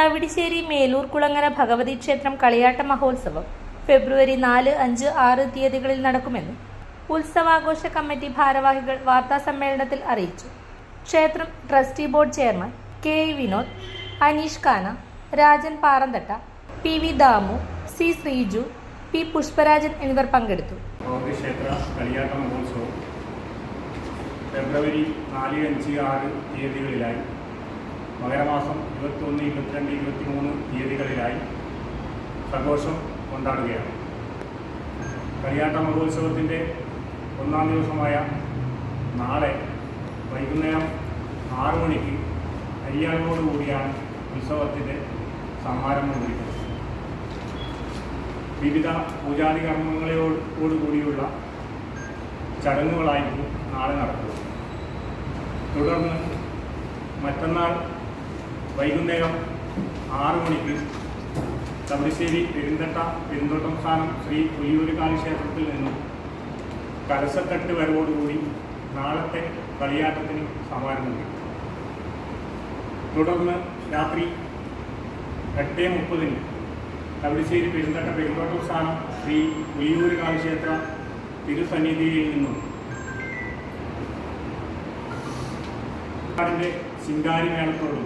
തവിടിശ്ശേരി മേലൂർ കുളങ്ങര ഭഗവതി ക്ഷേത്രം കളിയാട്ട മഹോത്സവം ഫെബ്രുവരി നാല് അഞ്ച് ആറ് തീയതികളിൽ നടക്കുമെന്ന് ഉത്സവാഘോഷ കമ്മിറ്റി ഭാരവാഹികൾ വാർത്താസമ്മേളനത്തിൽ അറിയിച്ചു. ക്ഷേത്രം trustee board chairman K Vinod Aneesh Khana Rajan Paranthatta P V Damu C Sreeju P Pushparajan എന്നിവർ പങ്കെടുത്തു. ഫെബ്രുവരി നാല് അഞ്ച് ആറ് തീയതികളിലായി മകരമാസം ഇരുപത്തൊന്ന് ഇരുപത്തിരണ്ട് ഇരുപത്തിമൂന്ന് തീയതികളിലായി സന്തോഷം കൊണ്ടാടുകയാണ്. കളിയാട്ട മഹോത്സവത്തിന്റെ ഒന്നാം ദിവസമായ നാളെ വൈകുന്നേരം ആറു മണിക്ക് അരിയാളോട് കൂടിയാണ് ഉത്സവത്തിന്റെ സമാരംഭം കുറിക്കുന്നത് വിവിധ പൂജാതി കർമ്മങ്ങളോടോട് കൂടിയുള്ള ചടങ്ങുകളായിരിക്കും നാളെ നടക്കുന്നത്. തുടർന്ന് മറ്റന്നാൾ വൈകുന്നേരം ആറ് മണിക്ക് തമിഴ്ശ്ശേരി പെരുന്തട്ട പെരുന്തോട്ടം സ്ഥാനം ശ്രീ പുലിയൂരുകാലി ക്ഷേത്രത്തിൽ നിന്നും കലശത്തട്ട് വരവോടുകൂടി നാളത്തെ കളിയാട്ടത്തിന് സമാരംഭം നൽകി. തുടർന്ന് രാത്രി എട്ട് മുപ്പതിന് തവിടിശ്ശേരി പെരുന്തട്ട പെരുന്തോട്ടം സ്ഥാനം ശ്രീ പുലിയൂർ കാലക്ഷേത്ര തിരുസന്നിധിയിൽ നിന്നും ിന്റെ ശിങ്കാരി മേളത്തോടും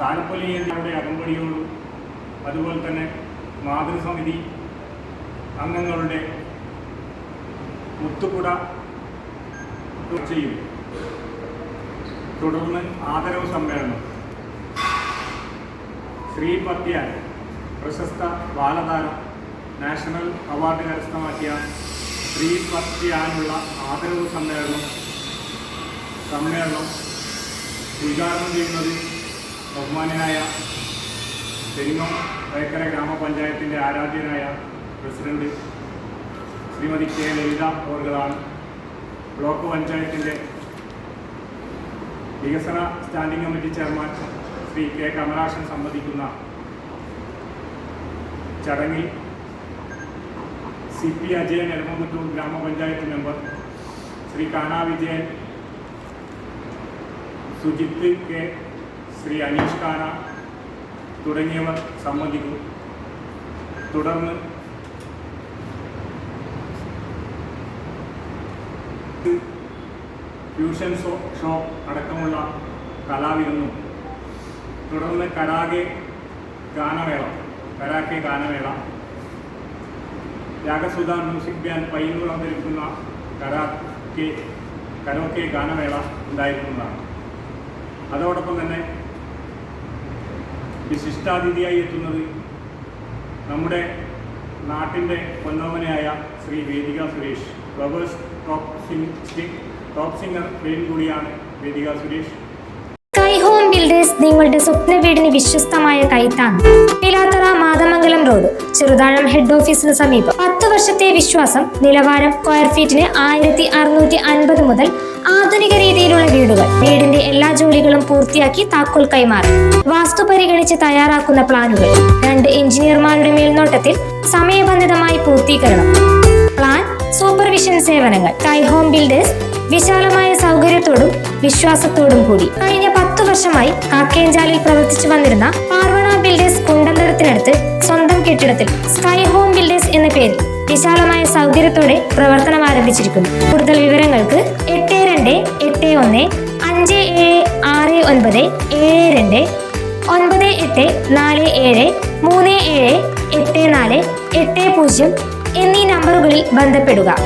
താലപ്പൊലിയുടെ അകമ്പടിയോടും അതുപോലെ തന്നെ മാതൃസമിതി അംഗങ്ങളുടെ മുത്തുകുട ചെയ്യും. തുടർന്ന് ആദരവ് സമ്മേളനം. ശ്രീ പത്യാൻ പ്രശസ്ത ബാലതാരം നാഷണൽ അവാർഡ് കരസ്ഥമാക്കിയ ശ്രീ പത്യാനുള്ള ആദരവ് സമ്മേളനം സമ്മേളനം ഉദ്ഘാടനം ചെയ്യുന്നത് ബഹുമാന്യനായ പെരിങ്ങോം വയക്കര ഗ്രാമപഞ്ചായത്തിന്റെ ആരാധ്യനായ പ്രസിഡന്റ് ശ്രീമതി കെ ലളിത അവർകളാണ് ബ്ലോക്ക് പഞ്ചായത്തിന്റെ വികസന standing committee chairman Shri K Kamalashan സംബന്ധിക്കുന്ന ചടങ്ങിൽ സി പി അജയൻ എലമമുത്തൂർ ഗ്രാമപഞ്ചായത്ത് മെമ്പർ ശ്രീ കാനാ വിജയൻ സുജിത്ത് കെ ശ്രീ അനീഷ് ഖാന തുടങ്ങിയവർ സംബന്ധിക്കും തുടർന്ന് ഫ്യൂഷൻ ഷോ ഷോ അടക്കമുള്ള കലാവിരുന്നും. തുടർന്ന് കരാകെ ഗാനമേള കരാക്കെ ഗാനമേള. രാഗസുധ മ്യൂസിക് ബാൻഡ് പയ്യന്നൂർ അവതരിക്കുന്ന കരാക്കെ കരോക്കെ ഗാനമേള ഉണ്ടായിരിക്കുന്നതാണ്. അതോടൊപ്പം തന്നെ വിശിഷ്ടാതിഥിയായി എത്തുന്നത് നമ്മുടെ നാട്ടിന്റെ പൊന്നോമനയായ Shri Vedika Suresh. Flowers top sing top singer പേരും കൂടിയാണ് വേദിക സുരേഷ്. ബിൽഡേഴ്സ് നിങ്ങളുടെ സ്വപ്ന വീടിന് വിശ്വസ്തമായ കൈത്താണ് പിലാത്തറ മാതമംഗലം റോഡ് ചെറുതാഴം ഹെഡ് ഓഫീസിന് സമീപം. പത്ത് വർഷത്തെ വിശ്വാസം നിലവാരം സ്ക്വയർ ഫീറ്റിന് ആയിരത്തി അറുന്നൂറ്റി അൻപത് മുതൽ ആധുനിക രീതിയിലുള്ള വീടുകൾ. വീടിന്റെ എല്ലാ ജോലികളും പൂർത്തിയാക്കി താക്കോൽ കൈമാറി. വാസ്തു പരിഗണിച്ച് തയ്യാറാക്കുന്ന പ്ലാനുകൾ. രണ്ട് എഞ്ചിനീയർമാരുടെ മേൽനോട്ടത്തിൽ സമയബന്ധിതമായി പൂർത്തീകരണം. പ്ലാൻ സൂപ്പർവിഷൻ സേവനങ്ങൾ. ടൈ ഹോം ബിൽഡേഴ്സ് വിശാലമായ സൗകര്യത്തോടും വിശ്വാസത്തോടും കൂടി. കഴിഞ്ഞ വർഷമായി കാക്കേഞ്ചാലിൽ പ്രവർത്തിച്ചു വന്നിരുന്ന പാർവണ ബിൽഡേഴ്സ് കുണ്ടന്തരത്തിനടുത്ത് സ്വന്തം കെട്ടിടത്തിൽ സ്കൈ ഹോം ബിൽഡേഴ്സ് എന്ന പേരിൽ വിശാലമായ സൗകര്യത്തോടെ പ്രവർത്തനം ആരംഭിച്ചിരിക്കുന്നു. കൂടുതൽ വിവരങ്ങൾക്ക് എട്ട് രണ്ട് എട്ട് ഒന്ന് അഞ്ച് ഏഴ് ആറ് ഒൻപത് ഏഴ് രണ്ട് ഒൻപത് എട്ട് നാല് ഏഴ് മൂന്ന് ഏഴ് എട്ട് നാല് എട്ട് പൂജ്യം എന്നീ നമ്പറുകളിൽ ബന്ധപ്പെടുക.